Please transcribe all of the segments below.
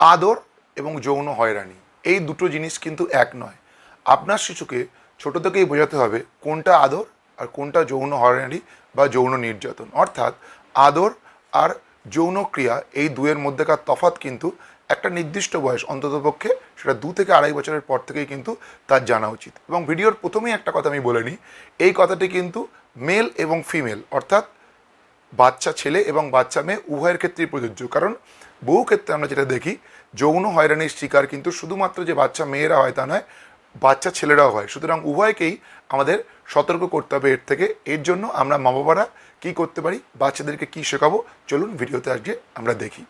আদর এবং যৌন হয়রানি, এই দুটো জিনিস কিন্তু এক নয়। আপনার শিশুকে ছোট থেকেই বোঝাতে হবে কোনটা আদর আর কোনটা যৌন হয়রানি বা যৌন নির্যাতন। অর্থাৎ আদর আর যৌন ক্রিয়া এই দুয়ের মধ্যেকার তফাৎ কিন্তু একটা নির্দিষ্ট বয়স অন্ততপক্ষে সেটা দু থেকে আড়াই বছরের পর থেকেই কিন্তু তার জানা উচিত। এবং ভিডিওর প্রথমেই একটা কথা আমি বলে নিই, এই কথাটি কিন্তু মেল এবং ফিমেল অর্থাৎ বাচ্চা ছেলে এবং বাচ্চা মেয়ে উভয়ের ক্ষেত্রেই প্রযোজ্য। কারণ বহু ক্ষেত্রে আমরা যেটা দেখি, যৌন হয়রানির শিকার কিন্তু শুধুমাত্র যে বাচ্চা মেয়েরা হয় তা নয়, বাচ্চা ছেলেরাও হয়। সুতরাং উভয়কেই আমাদের সতর্ক করতে হবে এর থেকে। এর জন্য আমরা মা বাবারা কী করতে পারি, বাচ্চাদেরকে কী শেখাবো, চলুন ভিডিওতে আজকে আমরা দেখি।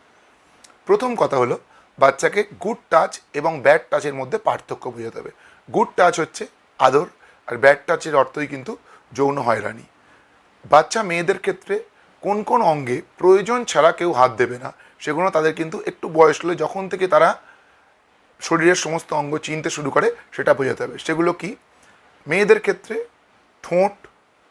প্রথম কথা হলো, বাচ্চাকে গুড টাচ এবং ব্যাড টাচের মধ্যে পার্থক্য বোঝাতে হবে। গুড টাচ হচ্ছে আদর, আর ব্যাড টাচের অর্থই কিন্তু যৌন হয়রানি। বাচ্চা মেয়েদের ক্ষেত্রে কোন কোন অঙ্গে প্রয়োজন ছাড়া কেউ হাত দেবে না, সেগুলো তাদের কিন্তু একটু বয়স হলে যখন থেকে তারা শরীরের সমস্ত অঙ্গ চিনতে শুরু করে, সেটা বোঝাতে হবে। সেগুলো কি? মেয়েদের ক্ষেত্রে ঠোঁট,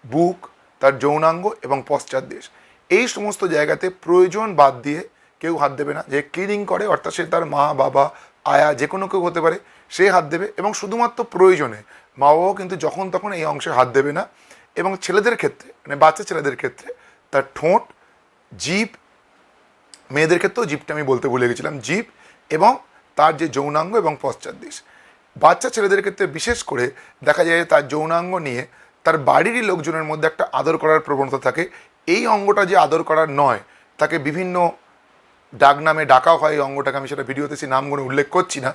বুক, তার যৌনাঙ্গ এবং পশ্চাৎ দেশ, এই সমস্ত জায়গাতে প্রয়োজন বাদ দিয়ে কেউ হাত দেবে না। যে ক্লিনিং করে, অর্থাৎ সে তার মা, বাবা, আয়া, যে কোনো কেউ হতে পারে, সে হাত দেবে এবং শুধুমাত্র প্রয়োজনে মা বাবাও কিন্তু যখন তখন এই অংশে হাত দেবে না। এবং ছেলেদের ক্ষেত্রে মানে বাচ্চা ছেলেদের ক্ষেত্রে তার ঠোঁট জিভ মেয়েদের ক্ষেত্রেও জিভটা আমি বলতে ভুলে গেছিলাম জিভ এবং তার যে যৌনাঙ্গ এবং পশ্চাৎদেশ বাচ্চা ছেলেদের ক্ষেত্রে বিশেষ করে দেখা যায় তার যৌনাঙ্গ নিয়ে তার বাড়িরই লোকজনের মধ্যে একটা আদর করার প্রবণতা থাকে। এই অঙ্গটা যে আদর করার নয়, তাকে বিভিন্ন ডাক নামে ডাকাও হয় এই অঙ্গটাকে, আমি সেটা ভিডিওতে সেই নামগুলো উল্লেখ করছি না।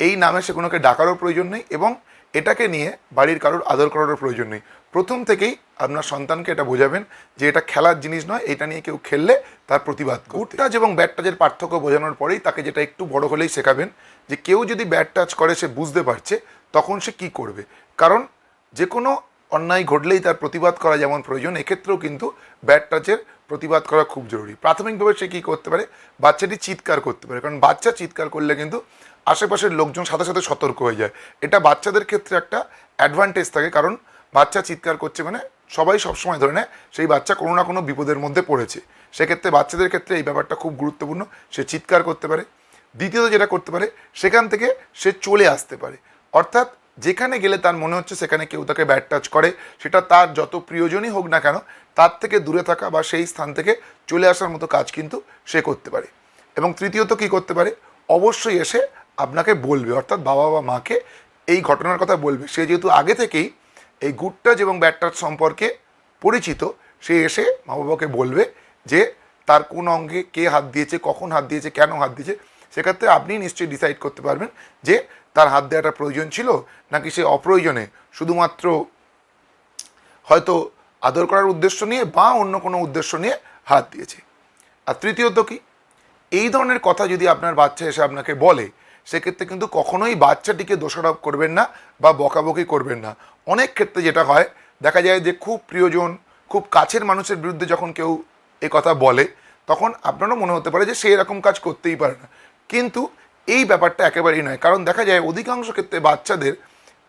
এই নামে সেগুলোকে ডাকারও প্রয়োজন নেই এবং এটাকে নিয়ে বাড়ির কারোর আদর করারও প্রয়োজন নেই। প্রথম থেকেই আপনার সন্তানকে এটা বোঝাবেন যে এটা খেলার জিনিস নয়, এটা নিয়ে কেউ খেললে তার প্রতিবাদ গুড টাচ এবং ব্যাড টাচের পার্থক্য বোঝানোর পরেই তাকে যেটা একটু বড় হলেই শেখাবেন যে কেউ যদি ব্যাট টাচ করে, সে বুঝতে পারছে তখন সে কি করবে। কারণ যে কোনো অন্যায় ঘটলেই তার প্রতিবাদ করা যেমন প্রয়োজন, এক্ষেত্রেও কিন্তু ব্যাট টাচের প্রতিবাদ করা খুব জরুরি। প্রাথমিকভাবে সে কী করতে পারে? বাচ্চাটি চিৎকার করতে পারে। কারণ বাচ্চা চিৎকার করলে কিন্তু আশেপাশের লোকজন সাথে সাথে সতর্ক হয়ে যায়। এটা বাচ্চাদের ক্ষেত্রে একটা অ্যাডভান্টেজ থাকে। কারণ বাচ্চা চিৎকার করছে মানে সবাই সবসময় ধরে নেয়, সেই বাচ্চা কোনো না কোনো বিপদের মধ্যে পড়েছে। সেক্ষেত্রে বাচ্চাদের ক্ষেত্রে এই ব্যাপারটা খুব গুরুত্বপূর্ণ, সে চিৎকার করতে পারে। দ্বিতীয়ত যেটা করতে পারে, সেখান থেকে সে চলে আসতে পারে। অর্থাৎ যেখানে গেলে তার মনে হচ্ছে সেখানে কেউ তাকে ব্যাট টাচ করে, সেটা তার যত প্রিয়জনই হোক না কেন, তার থেকে দূরে থাকা বা সেই স্থান থেকে চলে আসার মতো কাজ কিন্তু সে করতে পারে। এবং তৃতীয়ত কী করতে পারে, অবশ্যই এসে আপনাকে বলবে, অর্থাৎ বাবা বা মাকে এই ঘটনার কথা বলবে। সে যেহেতু আগে থেকেই এই গুড টাচ এবং ব্যাড টাচ সম্পর্কে পরিচিত, সে এসে মা বাবাকে বলবে যে তার কোন অঙ্গে কে হাত দিয়েছে, কখন হাত দিয়েছে, কেন হাত দিয়েছে, সেক্ষেত্রে আপনি নিশ্চয়ই ডিসাইড করতে পারবেন যে তার হাত দেওয়াটা প্রয়োজন ছিল নাকি সে অপ্রয়োজনে। শুধুমাত্র হয়তো আদর করার উদ্দেশ্য নিয়ে বা অন্য কোনো উদ্দেশ্য নিয়ে হাত দিয়েছে। আর তৃতীয়ত কি? এই ধরনের কথা যদি আপনার বাচ্চা এসে আপনাকে বলে সেক্ষেত্রে কিন্তু কখনোই বাচ্চাটিকে দোষারোপ করবেন না বা বকাবকি করবেন না। অনেক ক্ষেত্রে যেটা হয়, দেখা যায় যে খুব প্রিয়জন, খুব কাছের মানুষের বিরুদ্ধে যখন কেউ এ কথা বলে, তখন আপনারও মনে হতে পারে যে সে এরকম কাজ করতেই পারে না। কিন্তু এই ব্যাপারটা একেবারেই নয়। কারণ দেখা যায় অধিকাংশ ক্ষেত্রে বাচ্চাদের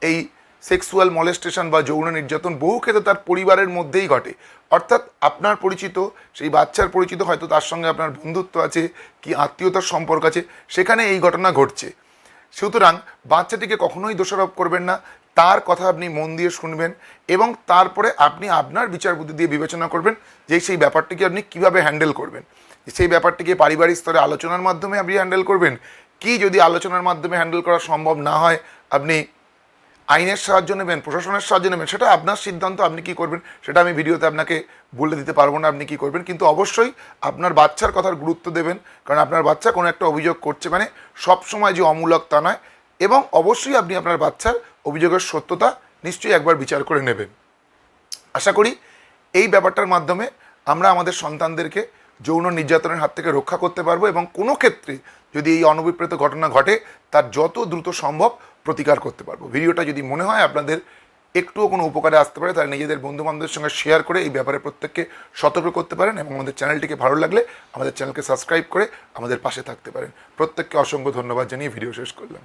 এই সেক্সুয়াল মলেস্টেশন বা যৌন নির্যাতন বহু ক্ষেত্রে তার পরিবারের মধ্যেই ঘটে। অর্থাৎ আপনার পরিচিত, সেই বাচ্চার পরিচিত হয়তো তার সঙ্গে আপনার বন্ধুত্ব আছে, কি আত্মীয়তার সম্পর্ক আছে, সেখানে এই ঘটনা ঘটছে। সুতরাং বাচ্চাটিকে কখনোই দোষারোপ করবেন না, তার কথা আপনি মন দিয়ে শুনবেন এবং তারপরে আপনি আপনার বিচার বুদ্ধি দিয়ে বিবেচনা করবেন যে সেই ব্যাপারটিকে আপনি কীভাবে হ্যান্ডেল করবেন। সেই ব্যাপারটিকে পারিবারিক স্তরে আলোচনার মাধ্যমে আপনি হ্যান্ডেল করবেন, কি যদি আলোচনার মাধ্যমে হ্যান্ডেল করা সম্ভব না হয়, আপনি আইনের সাহায্য নেবেন, প্রশাসনের সাহায্য নেবেন, সেটা আপনার সিদ্ধান্ত, আপনি কি করবেন সেটা আমি ভিডিওতে আপনাকে বলে দিতে পারব না আপনি কি করবেন, কিন্তু অবশ্যই আপনার বাচ্চার কথার গুরুত্ব দেবেন, কারণ আপনার বাচ্চা কোনো একটা অভিযোগ করছে মানে সব সময় যে অমূলক তা নয়, এবং অবশ্যই আপনি আপনার বাচ্চার অভিযোগের সত্যতা নিশ্চয়ই একবার বিচার করে নেবেন। আশা করি এই ব্যাপারটার মাধ্যমে আমরা আমাদের সন্তানদেরকে যৌন নির্যাতনের হাত থেকে রক্ষা করতে পারব, এবং কোনো ক্ষেত্রে যদি এই অনভিপ্রেত ঘটনা ঘটে, তার যত দ্রুত সম্ভব প্রতিকার করতে পারব। ভিডিওটা যদি মনে হয় আপনাদের একটুও কোনো উপকারে আসতে পারে, তাহলে নিজেদের বন্ধু বান্ধবের সঙ্গে শেয়ার করে এই ব্যাপারে প্রত্যেককে সতর্ক করতে পারেন এবং আমাদের চ্যানেলটিকে ভালো লাগলে আমাদের চ্যানেলকে সাবস্ক্রাইব করে আমাদের পাশে থাকতে পারেন। প্রত্যেককে অসংখ্য ধন্যবাদ জানিয়ে ভিডিও শেষ করলাম।